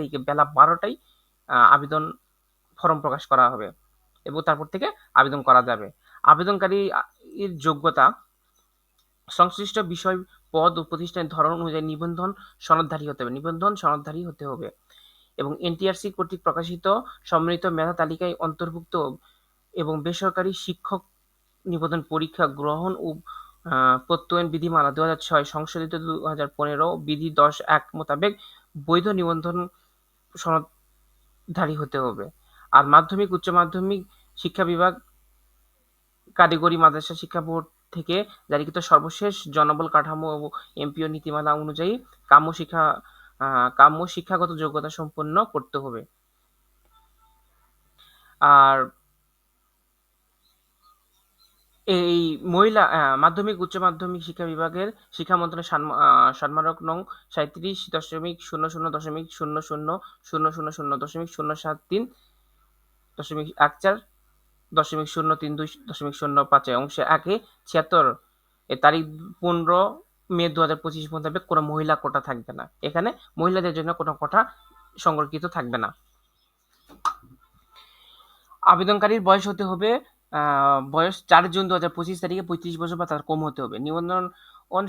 তারিখে বেলা বারোটায় আবেদন ফর্ম প্রকাশ করা হবে এবং তারপর থেকে আবেদন করা যাবে। আবেদনকারী এর যোগ্যতা, সংশ্লিষ্ট বিষয়, পদ ও প্রতিষ্ঠানের ধরন অনুযায়ী নিবন্ধন সনদধারী হতে হবে। নিবন্ধন সনদধারী হতে হবে এবং এনটিআরসি কর্তৃক প্রকাশিত সম্মিলিত মেধা তালিকায় অন্তর্ভুক্ত এবং বেসরকারি শিক্ষক নিবন্ধন পরীক্ষা গ্রহণ ও প্রত্যয়ন বিধিমালা দু হাজার ছয় সংশোধিত দু হাজার পনেরো বিধি দশ এক মোতাবেক বৈধ নিবন্ধন সনদধারী হতে হবে। আর মাধ্যমিক, উচ্চ মাধ্যমিক শিক্ষা বিভাগ কারিগরি মাদ্রাসা শিক্ষা বোর্ড থেকে জারিকৃত সর্বশেষ জনবল কাঠামো ও এমপিও নীতিমালা অনুযায়ী কাম্য শিক্ষা কাম্য শিক্ষাগত যোগ্যতা সম্পন্ন করতে হবে। আর এই মহিলা মাধ্যমিক, উচ্চ মাধ্যমিক শিক্ষা বিভাগের শিক্ষা মন্ত্রণালয় সম্মানক নং সাঁইত্রিশ দশমিক শূন্য শূন্য দশমিক শূন্য শূন্য শূন্য শূন্য শূন্য দশমিক শূন্য সাত তিন দশমিক এক চার দশমিক শূন্য তিন দুই দশমিক শূন্য পাঁচে অংশে একে ছিয়াত্তর এ তারিখ পনেরো মে দু হাজার পঁচিশ মোতাবেক কোনো মহিলা কোটা থাকবে না। এখানে মহিলাদের জন্য কোনো কোটা সংরক্ষিত থাকবে না। আবেদনকারীর বয়স হতে হবে বয়স চার জুন দু হাজার পঁচিশ তারিখে পঁয়ত্রিশ বছর বা তার কম হতে হবে। নিবন্ধন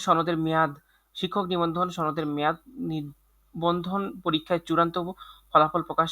সনদের মেয়াদ, শিক্ষক নিবন্ধন সনদের মেয়াদ নিবন্ধন পরীক্ষায় চূড়ান্ত ফলাফল প্রকাশ